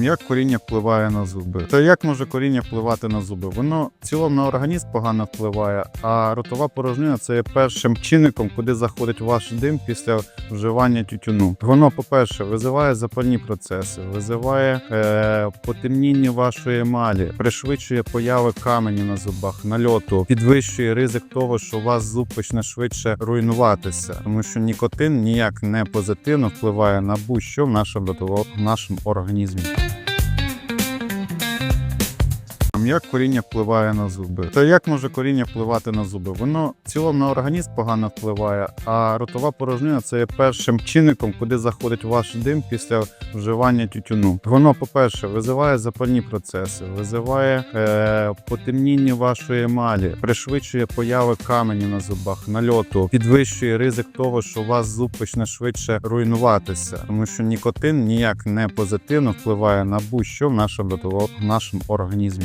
Як коріння впливає на зуби? Та як може коріння впливати на зуби? Воно в цілому на організм погано впливає, а ротова порожнина це є першим чинником, куди заходить ваш дим після вживання тютюну. Воно, по-перше, визиває запальні процеси, визиває е, потемніння вашої емалі, пришвидшує появи каменю на зубах, нальоту, підвищує ризик того, що у вас зуб почне швидше руйнуватися, тому що нікотин ніяк не позитивно впливає на будь-що в нашому в нашому організмі. Як коріння впливає на зуби? Та як може коріння впливати на зуби? Воно в цілому на організм погано впливає, а ротова порожнина це є першим чинником, куди заходить ваш дим після вживання тютюну. Воно, по-перше, визиває запальні процеси, визиває е, потемніння вашої емалі, пришвидшує появи каменю на зубах, нальоту, підвищує ризик того, що у вас зуб почне швидше руйнуватися, тому що нікотин ніяк не позитивно впливає на будь-що в нашому ротово- в нашому організмі.